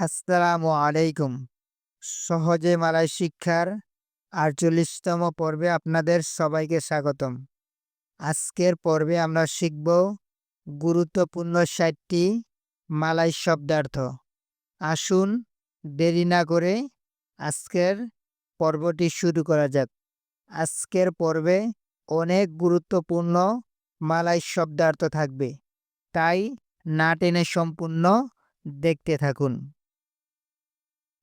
আসসালামু আলাইকুম। সহজে মালয় শিক্ষার আটচল্লিশতম পর্বে আপনাদের সবাইকে স্বাগতম। আজকের পর্বে আমরা শিখব গুরুত্বপূর্ণ ষাটটি মালাই শব্দার্থ। আসুন দেরি না করে আজকের পর্বটি শুরু করা যাক। আজকের পর্বে অনেক গুরুত্বপূর্ণ মালাই শব্দার্থ থাকবে, তাই না টেনে সম্পূর্ণ দেখতে থাকুন।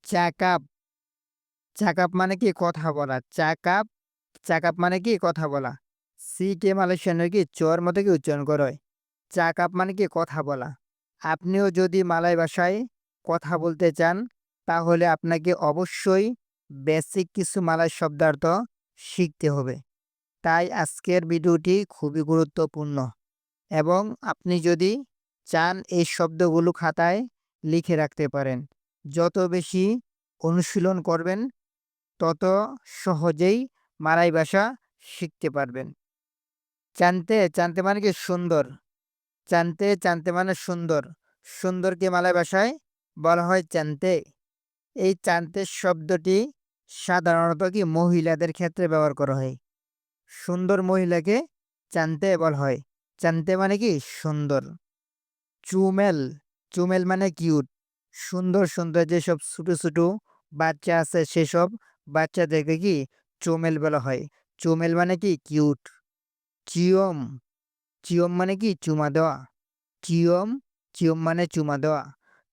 চাকাপ চাকাপ মানে কি? কথা বলা। চাকাপ চাকাপ মানে কি? কথা বলা। সি কে মালয়েশিয়ানের কি? চর মতো কি উচ্চারণ করা? হয় চাকাপ মানে কি? কথা বলা। আপনিও যদি মালয় ভাষায় কথা বলতে চান, তাহলে আপনাকে অবশ্যই বেসিক কিছু মালয় শব্দার্থ শিখতে হবে। তাই আজকের ভিডিওটি খুবই গুরুত্বপূর্ণ। এবং আপনি যদি চান এই শব্দগুলো খাতায় লিখে রাখতে পারেন। যত বেশি অনুশীলন করবেন, তত সহজেই মারাই ভাষা শিখতে পারবেন। চানতে চানতে মানে কি সুন্দর? চানতে চানতে মানে সুন্দর। সুন্দরকে মালয় ভাষায় বলা হয় চানতে। এই চানতে শব্দটি সাধারণত কি মহিলাদের ক্ষেত্রে ব্যবহার করা হয়। সুন্দর মহিলাকে চানতে বলা হয়। চানতে মানে কি সুন্দর। চুমেল চুমেল মানে কিউট। সুন্দর সুন্দর যেসব ছোটো ছোটো বাচ্চা আছে সেসব বাচ্চাদেরকে কি চোমেল বলা হয়। চোমেল মানে কি? কিউট। চিয়ম। চিয়ম মানে কি? চুমা দেওয়া। চিয়ম। চিয়ম মানে চুমা দেওয়া।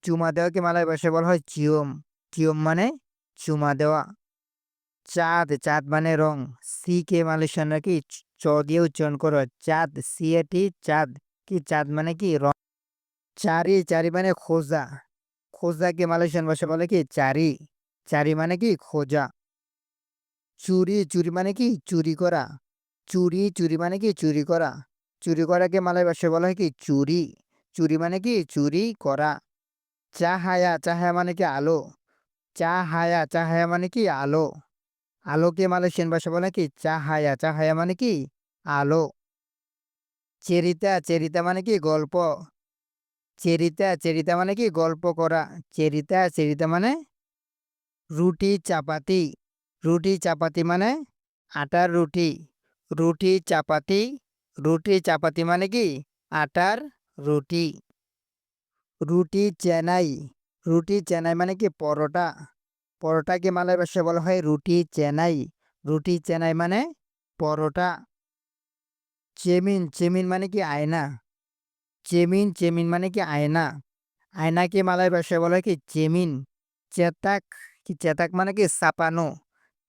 চুমা দেওয়াকে মালায় ভাষায় বলা হয় চিয়ম। চিয়ম মানে চুমা দেওয়া। চাঁদ। চাঁদ মানে রং। সি কে মালয়েশিয়ানরা কি চ দিয়ে উচ্চারণ করো? চাঁদ। সি এটি চাঁদ। কি চাঁদ মানে কি? রং। চারি চারি মানে খোঁজা। খোঁজাকে মালয়েশিয়ান ভাষা বলে কি? চারি। চারি মানে কি? খোঁজা। চুরি চুরি মানে কি? চুরি করা। চুরি চুরি মানে কি? চুরি করা। চুরি করাকে মালয় ভাষায় বলা হয় কি? চুরি। চুরি মানে কি? চুরি করা। চাহায়া চাহায়া মানে কি? আলো। চাহায়া চাহায়া মানে কি? আলো। আলোকে মালয়েশিয়ান ভাষা বলে কি? চাহায়া। চাহায়া মানে কি? আলো। চেরিতা চেরিতা মানে কি? গল্প। চেরিতা চেরিতা মানে কি? গল্প করা। চেরিতা চেরিতা মানে রুটি, চাপাতি। রুটি, চাপাতি মানে আটার রুটি। রুটি, চাপাতি। রুটি, চাপাতি মানে কি? আটার রুটি। রুটি চেনাই। রুটি চেনাই মানে কি? পরোটা। পরোটাকে মালয় ভাষায় বলা হয় রুটি চেনাই। রুটি চেনাই মানে পরোটা। চেমিন চেমিন মানে কি? আয়না। চেমিন চেমিন মানে কি আয়না? আয়নাকে মালয় ভাষায় বলা কি চেমিন? চেতাক, কি চেতাক মানে কি ছাপানো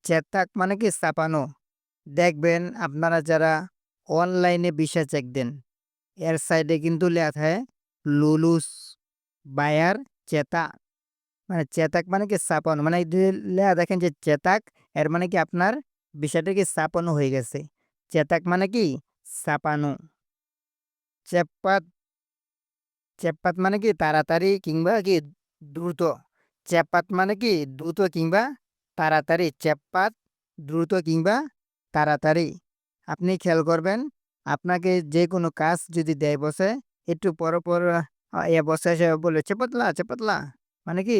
চেতাক মানে কি ছাপানো দেখবেন আপনারা যারা অনলাইনে বিষা চেক দেন এর সাইডে কিন্তু লেখা হয় লুলুস, বায়ার চেতা মানে চেতাক মানে কি ছাপানো মানে লেখা দেখেন যে চেতাক, এর মানে কি আপনার বিষয়টা কি ছাপানো হয়ে গেছে? চেতাক মানে কি ছাপানো চেপাত চেপাত মানে কি তাড়াতাড়ি কিংবা কি দ্রুত? চেপাত মানে কি দ্রুত কিংবা তাড়াতাড়ি? চেপাত দ্রুত কিংবা তাড়াতাড়ি। আপনি খেয়াল করবেন, আপনাকে যে কোনো কাজ যদি দেয় বসে, একটু পর পর এ বসে এসে বলে চেপাতলা চেপাতলা মানে কি?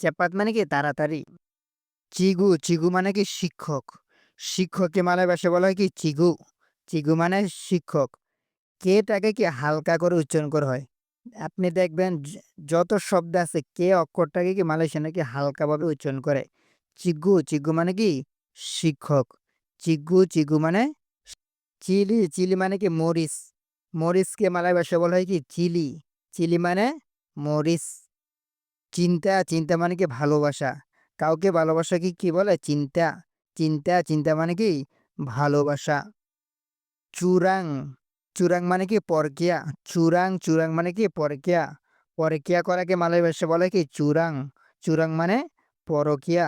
চেপাত মানে কি তাড়াতাড়ি? চিগু চিগু মানে কি শিক্ষক। শিক্ষককে মানে বাসে বলা হয় কি চিগু। চিগু মানে শিক্ষক। কেটাকে কি হালকা করে উচ্চারণ করা হয়? আপনি দেখবেন যত শব্দ আছে, কে অক্ষরটাকে কি মালয়েশিয়া নাকি হালকাভাবে উচ্চারণ করে? চিগু চিগু মানে কি? শিক্ষক। চিগু চিগু মানে চিলি চিলি মানে কি? মরিচ। মরিচকে মালয় ভাষা বলা হয় কি? চিলি। চিলি মানে মরিচ। চিন্তা চিন্তা মানে কি? ভালোবাসা। কাউকে ভালোবাসা কি কি বলে? চিন্তা। চিন্তা চিন্তা মানে কি? ভালোবাসা। চুরাং। চুরাং মানে কি পরকিয়া? চুরাং চুরাং মানে কি পরকিয়া? পরকিয়া করাকে মালয় ভাষা বলে কি? চুরাং। চুরাং মানে পরকিয়া।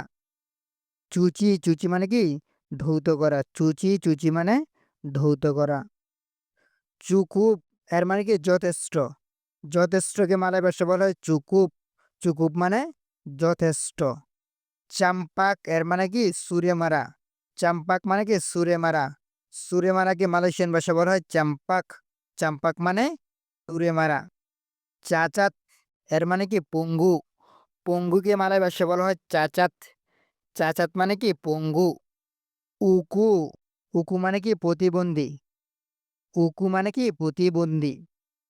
চুচি চুচি মানে কি? ধৌত করা। চুচি চুচি মানে ধৌত করা। চুকুপ, এর মানে কি? যথেষ্ট। যথেষ্টকে মালয় ভাষা বলা হয় চুকুপ। চুকুপ মানে যথেষ্ট। চাম্পাক, এর মানে কি? সুরে মারা চাম্পাক মানে কি? সুরে মারা সুরে মারাকে মালয়েশিয়ান ভাষা বলা হয় চাম্পাক চাম্পাক মানে সুরেমারা চাচাত এর মানে কি পঙ্গু পঙ্গুকে মালয় ভাষায় বলা হয় চাচাত চাচাত মানে কি পঙ্গু উকু উকু মানে কি প্রতিবন্ধী উকু মানে কি প্রতিবন্ধী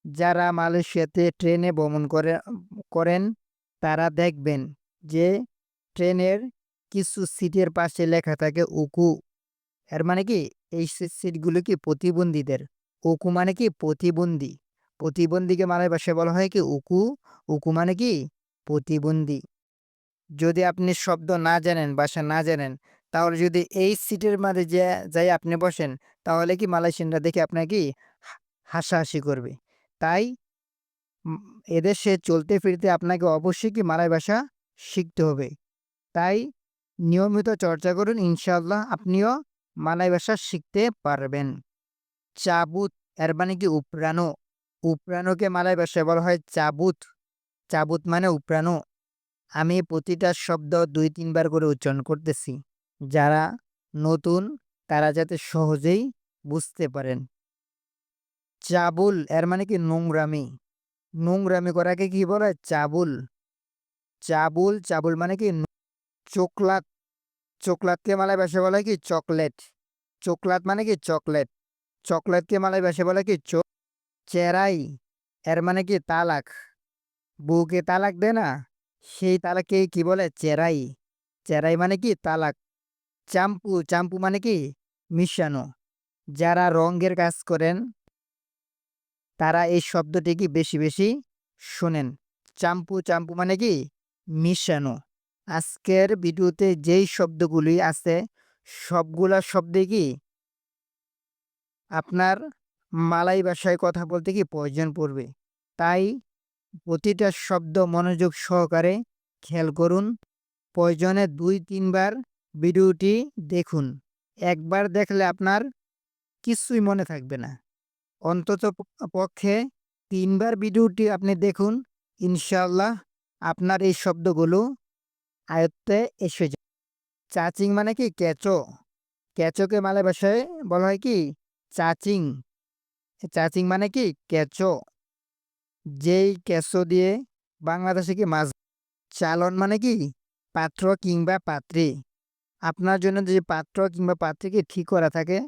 যারা মালয়েশিয়াতে ট্রেনে ভ্রমণ করে করেন তারা দেখবেন যে ট্রেনের কিছু সিটের পাশে লেখা থাকে উকু এর মানে কি এই সি- সিটগুলো কি প্রতিবন্ধীদের? উকু মানে কি প্রতিবন্ধী? প্রতিবন্ধীকে মালয় ভাষায় বলা হয় কি উকু? উকু মানে কি প্রতিবন্ধী। যদি আপনি শব্দ না জানেন ভাষা না জানেন, তাহলে যদি এই সিটের মাঝে যাই আপনি বসেন, তাহলে কি মালয়েশিয়ানরা দেখে আপনাকে হাসাহাসি করবে? তাই এদেশে চলতে ফিরতে আপনাকে অবশ্যই কি মালয় ভাষা শিখতে হবে। তাই নিয়মিত চর্চা করুন, ইনশাআল্লাহ। আপনিও মালয় ভাষা শিখতে পারবেন। চাবুত, এর মানে কি উপরানো? উপরানোকে মালয় ভাষায় বলা হয় চাবুত। চাবুত মানে উপরানো। আমি প্রতিটা শব্দ দুই, তিনবার করে উচ্চারণ করতেছি। যারা নতুন, তারা যাতে সহজেই বুঝতে পারেন। চাবুল, এর মানে কি নোংরামি। নোংরামি করাকে কি বলে? চাবুল। চাবুল চাবুল মানে কি? চোকলাত চোকলাতকে মালায় ভাষায় বলে কি চকলেট? চোকলাত মানে কি চকলেট? চকলেটকে মালায় ভাষায় বলে কি চোখ চেরাই। এর মানে কি তালাক। বউকে তালাক দে না, সেই তালাককে কি বলে? চেরাই। চেরাই মানে কি তালাক। চাম্পু। চাম্পু মানে কি মিশানো। যারা রঙের কাজ করেন, তারা এই শব্দটি কি বেশি বেশি শোনেন। চাম্পু। চাম্পু মানে কি মিশানো। আজকের ভিডিওতে যেই শব্দগুলি আছে, সবগুলা শব্দে কি আপনার মালাই ভাষায় কথা বলতে কি প্রয়োজন পড়বে? তাই প্রতিটা শব্দ মনোযোগ সহকারে খেয়াল করুন। প্রয়োজনে দুই, তিনবার ভিডিওটি দেখুন। একবার দেখলে আপনার কিছুই মনে থাকবে না। অন্তত পক্ষে তিনবার ভিডিওটি আপনি দেখুন ইনশাল্লাহ আপনার এই শব্দগুলো আয়ত্তে এসে যাবে চাচিং মানে কি? কেঁচো। কেঁচোকে মালয় ভাষায় বলা হয় কি? চাচিং। চাচিং মানে কি? কেঁচো। যেই কেঁচো দিয়ে বাংলাদেশে কি মাছ চালন মানে কি? পাত্র কিংবা পাত্রী। আপনার জন্য যে পাত্র কিংবা পাত্রীকে ঠিক করা থাকে,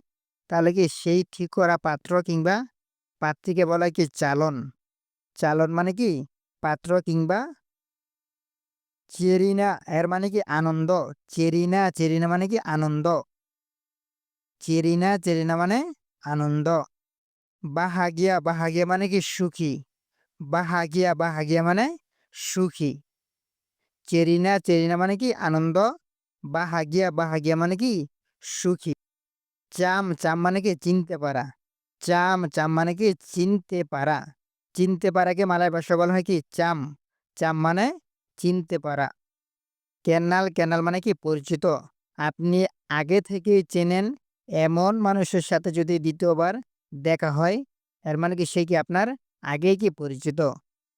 তাহলে কি সেই ঠিক করা পাত্র কিংবা পাত্রীকে বলা কি চালন। চালন মানে কি? পাত্র কিংবা চেরিনা এর মানে কি আনন্দ চেরিনা চেরিনা মানে কি আনন্দ চেরিনা চেরিনা মানে আনন্দ বাহাগিয়া বাহাগিয়া মানে কি সুখী বাহাগিয়া বাহাগিয়া মানে সুখী চেরিনা চেরিনা মানে কি আনন্দ বাহাগিয়া বাহাগিয়া মানে কি সুখী চাম চাম মানে কি চিনতে পারা চাম চাম মানে কি চিনতে পারা চিনতে পারাকে মালয় ভাষা বলা হয় কি চাম চাম মানে চিনতে পারা। ক্যানাল ক্যানাল মানে কি? পরিচিত। আপনি আগে থেকেই চেনেন এমন মানুষের সাথে যদি দ্বিতীয়বার দেখা হয়, এর মানে কি? সে কি আপনার আগেই কি পরিচিত?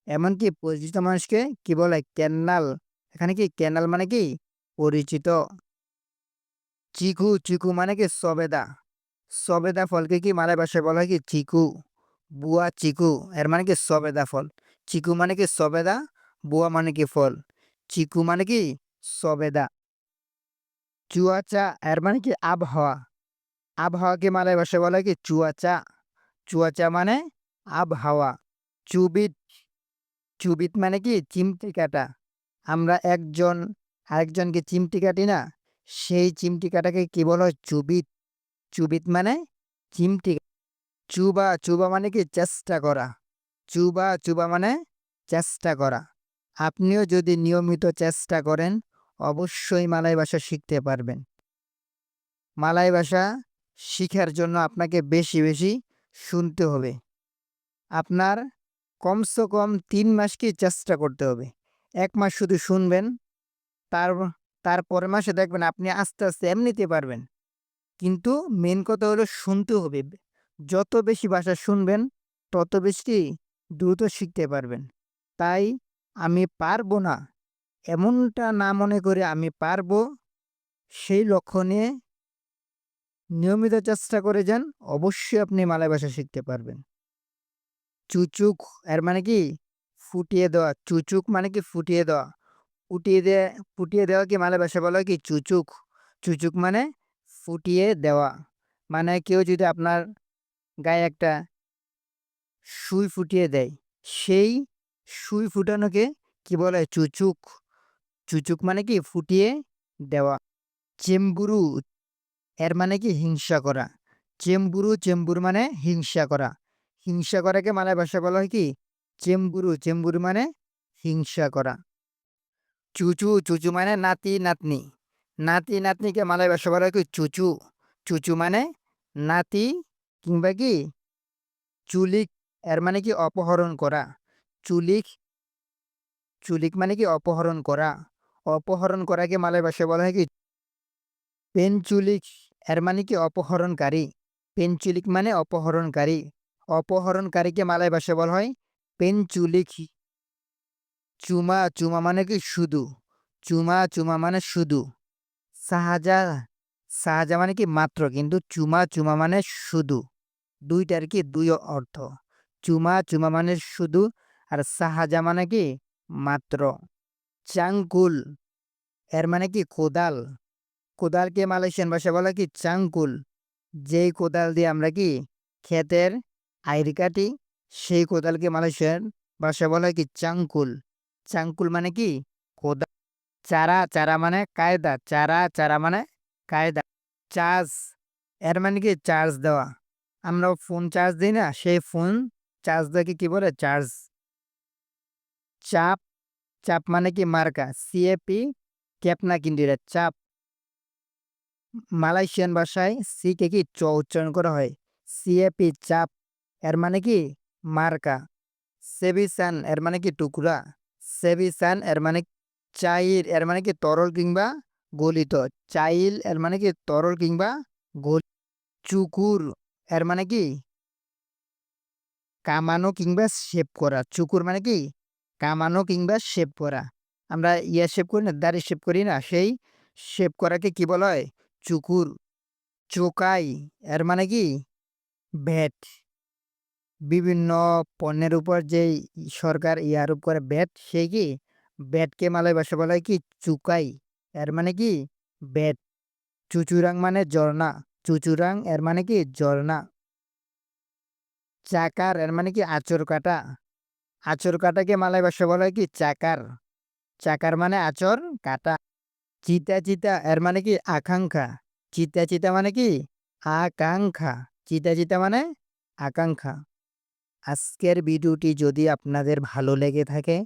এমনকি পরিচিত মানুষকে কি বলে? ক্যানাল এখানে কি? ক্যানাল মানে কি? পরিচিত। চিকু চিকু মানে কি? সবেদা। সবেদা ফলকে কি মালয় ভাষায় বলা হয় কি? চিকু। বুয়া, চিকু। এর মানে কি? সবেদা ফল। চিকু মানে কি? সবেদা বুয়া মানে কি ফল? চিকু মানে কি সবেদা? চুয়াচা, এর মানে কি আবহাওয়া? আবহাওয়াকে মালয় ভাষায় বলা কি চুয়াচা। চুয়াচা মানে আবহাওয়া। চুবিট চুবিট মানে কি চিমটি কাটা। আমরা একজন, আরেকজনকে চিমটি কাটি না, সেই চিমটি কাটাকে কি বলা হয়? চুবিট। চুবিট মানে চিমটি চুবা চুবা মানে কি চেষ্টা করা। চুবা চুবা মানে চেষ্টা করা। আপনিও যদি নিয়মিত চেষ্টা করেন, অবশ্যই মালয় ভাষা শিখতে পারবেন। মালয় ভাষা শিখার জন্য আপনাকে বেশি বেশি শুনতে হবে। আপনার কমসে কম তিন মাস কি চেষ্টা করতে হবে। এক মাস শুধু শুনবেন, তার তার পরের মাসে দেখবেন আপনি আস্তে আস্তে এমনিতে পারবেন। কিন্তু মেন কথা হলো শুনতে হবে। যত বেশি ভাষা শুনবেন, তত বেশি দ্রুত শিখতে পারবেন। তাই আমি পারব না। এমনটা না মনে করে আমি পারব, সেই লক্ষ্য নিয়ে নিয়মিত চেষ্টা করে যান, অবশ্যই আপনি মালয় ভাষা শিখতে পারবেন। চুচুক, এর মানে কি? ফুটিয়ে দেওয়া। চুচুক মানে কি? ফুটিয়ে দেওয়া। ফুটিয়ে দে, ফুটিয়ে দেওয়াকে মালয় ভাষায় বলা কি? চুচুক। চুচুক মানে ফুটিয়ে দেওয়া। মানে কেউ যদি আপনার গায়ে একটা সুই ফুটিয়ে দেয়, সেই সুই ফুটানোকে কি বলে? চুচুক। চুচুক মানে কি? ফুটিয়ে দেওয়া। চেম্বুরু, এর মানে কি? হিংসা করা। চেম্বুরু, চেম্বুর মানে হিংসা করা। হিংসা করাকে মালয় ভাষায় বলা হয় কি? চেম্বুরু। চেম্বুরু মানে হিংসা করা। চুচু চুচু মানে নাতি, নাতনি। নাতি, নাতনিকে মালয় ভাষা বলা হয় কি? চুচু। চুচু মানে নাতি কিংবা কি? চুলিক, এর মানে কি? অপহরণ করা। চুলিক চুলিক মানে কি অপহরণ করা? অপহরণ করাকে মালয় ভাষায় বলা হয় কি? পেনচুলিক এর মানে কি অপহরণকারী? পেনচুলিক মানে অপহরণকারী। অপহরণকারীকে মালয় ভাষায় বলা হয়? পেনচুলিক চুমা চুমা মানে কি শুধু? চুমা চুমা মানে শুধু। সাহাজা সাহাজা মানে কি মাত্র, কিন্তু চুমা চুমা মানে শুধু। দুইটার কি দুই অর্থ চুমা চুমা মানে শুধু আর সাহাজা মানে কি? মাত্র। চাঙ্কুল। এর মানে কি? কোদাল। কোদালকে মালয়েশিয়ান ভাষা বলা কি? চাঙ্কুল। যেই কোদাল দিয়ে আমরা কি? ক্ষেতের আইর কাটি, সেই কোদালকে মালয়েশিয়ান ভাষা বলা কি? চাঙ্কুল। চাঙ্কুল মানে কি? কোদাল চারা। চারা মানে কায়দা। চারা। চারা মানে কায়দা। চার্জ এর মানে কি? চার্জ দেওয়া। আমরা ফোন চার্জ দিই না, সেই ফোন চার্জ দেওয়াকে কি বলে? চার্জ। চাপ চাপ মানে কি মার্কা? সিএপি ক্যাপ না কিন্তু এটা চাপ। মালয়েশিয়ান ভাষায় সি কে চ উচ্চারণ করা হয়। সিএপি চাপ, এর মানে কি? মার্কা। সেবিসান এর মানে কি টুকরা? সেবিসান এর মানে চাইল এর মানে কি তরল কিংবা গলিত। চাইল, এর মানে কি তরল কিংবা গল, চুকুর, এর মানে কি? কামানো কিংবা শেপ করা। চুকুর মানে কি? কামানো কিংবা শেপ করা। আমরা ইয়া শেপ করি না, দাড়ি শেপ করি না, সেই শেপ করাকে কি বলা হয়? চুকুর, চোকাই, এর মানে কি? ভ্যাট বিভিন্ন পণ্যের উপর যেই সরকার ইয়ে আরোপ করে ব্যাট সেই কি? ব্যাটকে মালয় ভাষা বলা হয় কি? চুকাই, এর মানে কি? ব্যাট। চুচুরাং মানে ঝর্ণা, চুচুরাং এর মানে কি? ঝর্ণা। চাকার এর মানে কি? আচর কাটা। আচর কাটাকে মালয় ভাষা বলা হয় কি? চাকার। চাকার মানে আচর, কাটা। চিতা চিতা, এর মানে কি? আকাঙ্ক্ষা। চিতা চিতা মানে কি? আকাঙ্ক্ষা। চিতা চিতা মানে আকাঙ্ক্ষা। আজকের ভিডিওটি যদি আপনাদের ভালো লেগে থাকে,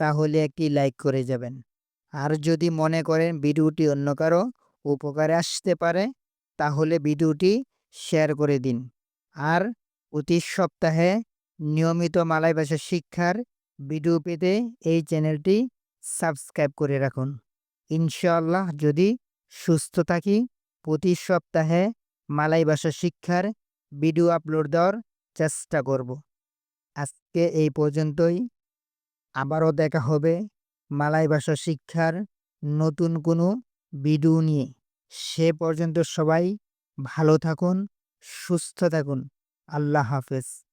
তাহলে একটি লাইক করে যাবেন। আর যদি মনে করেন ভিডিওটি অন্য কারও উপকারে আসতে পারে, তাহলে ভিডিওটি শেয়ার করে দিন। আর প্রতি সপ্তাহে নিয়মিত মালয় ভাষা শিক্ষার ভিডিও পেতে এই চ্যানেলটি সাবস্ক্রাইব করে রাখুন। ইনশাআল্লাহ যদি সুস্থ থাকি, প্রতি সপ্তাহে মালাই ভাষা শিক্ষার ভিডিও আপলোড দেওয়ার চেষ্টা করব। আজকে এই পর্যন্তই। আবারও দেখা হবে মালাই ভাষা শিক্ষার নতুন কোনো ভিডিও নিয়ে। সে পর্যন্ত সবাই ভালো থাকুন, সুস্থ থাকুন। আল্লাহ হাফেজ।